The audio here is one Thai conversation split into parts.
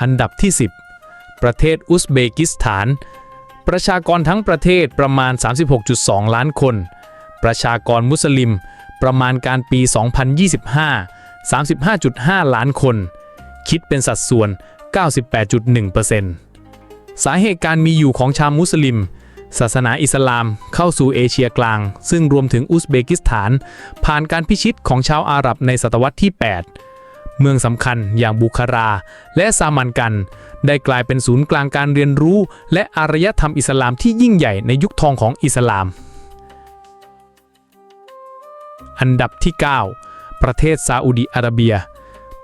อันดับที่ 10 ประเทศอุซเบกิสถาน ประชากรทั้งประเทศประมาณ 36.2 ล้านคน ประชากรมุสลิม ประมาณการปี 2025 35.5 ล้านคน คิดเป็นสัดส่วน 98.1%สาเหตุการมีอยู่ของชาวมุสลิม ศาสนาอิสลามเข้าสู่เอเชียกลาง ซึ่งรวมถึงอุซเบกิสถาน ผ่านการพิชิตของชาวอาหรับในศตวรรษที่ 8 เมืองสำคัญอย่างบุคารา และซามันกัน ได้กลายเป็นศูนย์กลางการเรียนรู้ และอารยธรรมอิสลามที่ยิ่งใหญ่ในยุคทองของอิสลาม อันดับที่ 9 ประเทศซาอุดิอาระเบีย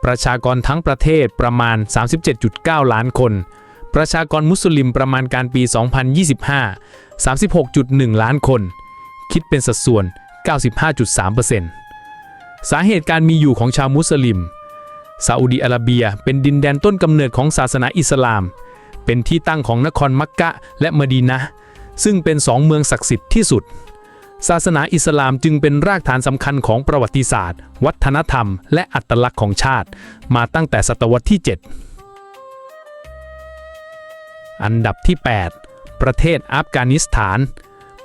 ประชากรทั้งประเทศประมาณ 37.9 ล้านคน ประชากรมุสลิมประมาณการปี 2025 36.1 ล้านคน คิดเป็นสัดส่วน 95.3%สาเหตุการมีอยู่ของชาวมุสลิม ซาอุดีอาระเบียเป็นดินแดนต้นกำเนิดของศาสนาอิสลาม เป็นที่ตั้งของนครมักกะและมดีนะซึ่งเป็นสองเมืองศักดิ์สิทธิ์ที่สุด ศาสนาอิสลามจึงเป็นรากฐานสำคัญของประวัติศาสตร์ วัฒนธรรม และอัตลักษณ์ของชาติ มาตั้งแต่ศตวรรษที่ 7 อันดับที่ 8 ประเทศอัฟกานิสถาน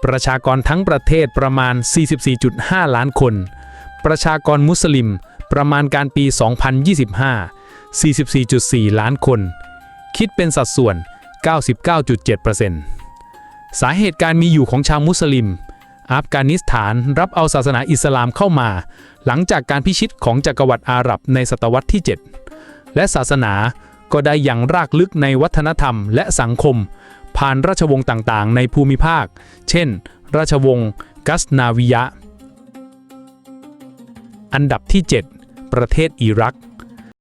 ประชากรทั้งประเทศประมาณ 44.5 ล้านคน ประชากรมุสลิม ประมาณการปี 2025 44.4 ล้านคน คิดเป็นสัดส่วน 99.7%สาเหตุการมีอยู่ของชาวมุสลิม อัฟกานิสถานรับเอาศาสนาอิสลามเข้ามา หลังจากการพิชิตของจักรวรรดิอาหรับในศตวรรษที่ 7 และศาสนาก็ได้อย่างรากลึกในวัฒนธรรมและสังคม ผ่านราชวงศ์ต่างๆ ในภูมิภาค เช่น ราชวงศ์กัสนาวิยะ อันดับที่ 7 ประเทศอิรัก